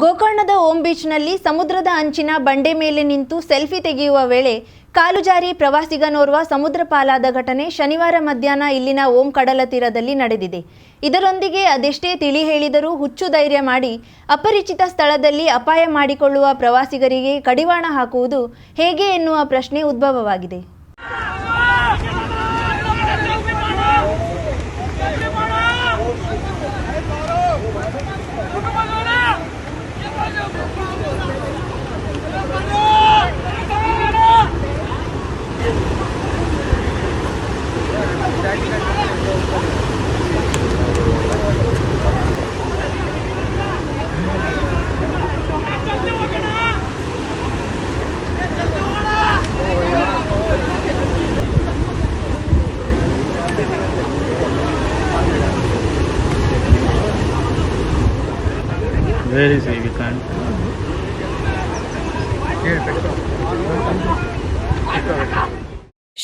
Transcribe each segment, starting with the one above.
ಗೋಕರ್ಣದ ಓಂ ಬೀಚ್ನಲ್ಲಿ ಸಮುದ್ರದ ಅಂಚಿನ ಬಂಡೆ ಮೇಲೆ ನಿಂತು ಸೆಲ್ಫಿ ತೆಗೆಯುವ ವೇಳೆ ಕಾಲು ಜಾರಿ ಪ್ರವಾಸಿಗನೋರ್ವ ಸಮುದ್ರ ಪಾಲಾದ ಘಟನೆ ಶನಿವಾರ ಮಧ್ಯಾಹ್ನ ಇಲ್ಲಿನ ಓಂ ಕಡಲ ತೀರದಲ್ಲಿ ನಡೆದಿದೆ. ಇದರೊಂದಿಗೆ ಅದೆಷ್ಟೇ ತಿಳಿ ಹೇಳಿದರೂ ಹುಚ್ಚು ಧೈರ್ಯ ಮಾಡಿ ಅಪರಿಚಿತ ಸ್ಥಳದಲ್ಲಿ ಅಪಾಯ ಮಾಡಿಕೊಳ್ಳುವ ಪ್ರವಾಸಿಗರಿಗೆ ಕಡಿವಾಣ ಹಾಕುವುದು ಹೇಗೆ ಎನ್ನುವ ಪ್ರಶ್ನೆ ಉದ್ಭವವಾಗಿದೆ. Where is he? We can't. Here, pick up.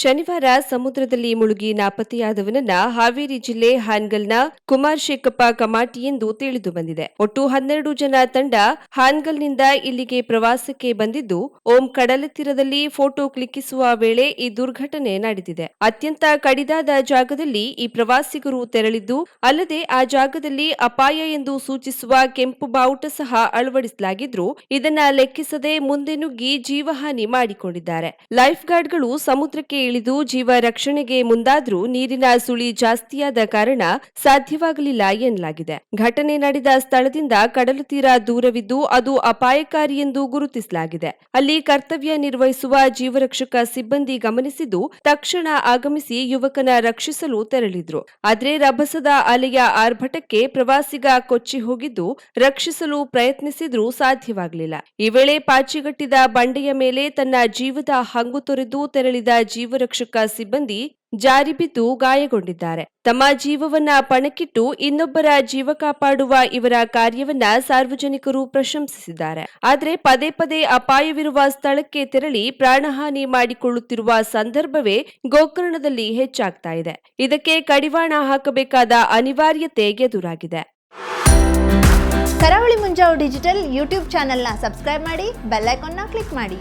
ಶನಿವಾರ ಸಮುದ್ರದಲ್ಲಿ ಮುಳುಗಿ ನಾಪತ್ತೆಯಾದವನನ್ನ ಹಾವೇರಿ ಜಿಲ್ಲೆ ಹಾನ್ಗಲ್ನ ಕುಮಾರ್ ಶೇಖಪ್ಪ ಕಮಾಟಿ ಎಂದು ತಿಳಿದು ಬಂದಿದೆ. ಒಟ್ಟು ಹನ್ನೆರಡು ಜನ ತಂಡ ಹಾನ್ಗಲ್ನಿಂದ ಇಲ್ಲಿಗೆ ಪ್ರವಾಸಕ್ಕೆ ಬಂದಿದ್ದು, ಓಂ ಕಡಲ ತೀರದಲ್ಲಿ ಫೋಟೋ ಕ್ಲಿಕ್ಕಿಸುವ ವೇಳೆ ಈ ದುರ್ಘಟನೆ ನಡೆದಿದೆ. ಅತ್ಯಂತ ಕಡಿದಾದ ಜಾಗದಲ್ಲಿ ಈ ಪ್ರವಾಸಿಗರು ತೆರಳಿದ್ದು, ಅಲ್ಲದೆ ಆ ಜಾಗದಲ್ಲಿ ಅಪಾಯ ಎಂದು ಸೂಚಿಸುವ ಕೆಂಪು ಬಾವುಟ ಸಹ ಅಳವಡಿಸಲಾಗಿದ್ರು, ಇದನ್ನ ಲೆಕ್ಕಿಸದೆ ಮುಂದೆ ನುಗ್ಗಿ ಜೀವಹಾನಿ ಮಾಡಿಕೊಂಡಿದ್ದಾರೆ. ಲೈಫ್ ಗಾರ್ಡ್ಗಳು ಸಮುದ್ರಕ್ಕೆ ಇಳಿದು ಜೀವ ರಕ್ಷಣೆಗೆ ಮುಂದಾದ್ರೂ ನೀರಿನ ಸುಳಿ ಜಾಸ್ತಿಯಾದ ಕಾರಣ ಸಾಧ್ಯವಾಗಲಿಲ್ಲ ಎನ್ನಲಾಗಿದೆ. ಘಟನೆ ನಡೆದ ಸ್ಥಳದಿಂದ ಕಡಲು ತೀರ ದೂರವಿದ್ದು ಅದು ಅಪಾಯಕಾರಿ ಎಂದು ಗುರುತಿಸಲಾಗಿದೆ. ಅಲ್ಲಿ ಕರ್ತವ್ಯ ನಿರ್ವಹಿಸುವ ಜೀವರಕ್ಷಕ ಸಿಬ್ಬಂದಿ ಗಮನಿಸಿದ್ದು ತಕ್ಷಣ ಆಗಮಿಸಿ ಯುವಕನ ರಕ್ಷಿಸಲು ತೆರಳಿದ್ರು. ಆದರೆ ರಭಸದ ಅಲೆಯ ಆರ್ಭಟಕ್ಕೆ ಪ್ರವಾಸಿಗ ಕೊಚ್ಚಿ ಹೋಗಿದ್ದು ರಕ್ಷಿಸಲು ಪ್ರಯತ್ನಿಸಿದ್ರೂ ಸಾಧ್ಯವಾಗಲಿಲ್ಲ. ಈ ವೇಳೆ ಪಾಚಿಗಟ್ಟಿದ ಬಂಡೆಯ ಮೇಲೆ ತನ್ನ ಜೀವದ ಹಂಗು ತೊರೆದು ತೆರಳಿದ ಜೀವರಕ್ಷಕ ಸಿಬ್ಬಂದಿ ಜಾರಿ ಬಿದ್ದು ಗಾಯಗೊಂಡಿದ್ದಾರೆ. ತಮ್ಮ ಜೀವವನ್ನ ಪಣಕ್ಕಿಟ್ಟು ಇನ್ನೊಬ್ಬರ ಜೀವ ಕಾಪಾಡುವ ಇವರ ಕಾರ್ಯವನ್ನ ಸಾರ್ವಜನಿಕರು ಪ್ರಶಂಸಿಸಿದ್ದಾರೆ. ಆದರೆ ಪದೇ ಪದೇ ಅಪಾಯವಿರುವ ಸ್ಥಳಕ್ಕೆ ತೆರಳಿ ಪ್ರಾಣಹಾನಿ ಮಾಡಿಕೊಳ್ಳುತ್ತಿರುವ ಸಂದರ್ಭವೇ ಗೋಕರ್ಣದಲ್ಲಿ ಹೆಚ್ಚಾಗ್ತಾ ಇದೆ. ಇದಕ್ಕೆ ಕಡಿವಾಣ ಹಾಕಬೇಕಾದ ಅನಿವಾರ್ಯತೆ ಎದುರಾಗಿದೆ. ಕರಾವಳಿ ಮುಂಜಾವು ಡಿಜಿಟಲ್ ಯೂಟ್ಯೂಬ್ ಚಾನೆಲ್ನ ಸಬ್ಸ್ಕ್ರೈಬ್ ಮಾಡಿ, ಬೆಲ್ ಐಕಾನ್ನ ಕ್ಲಿಕ್ ಮಾಡಿ.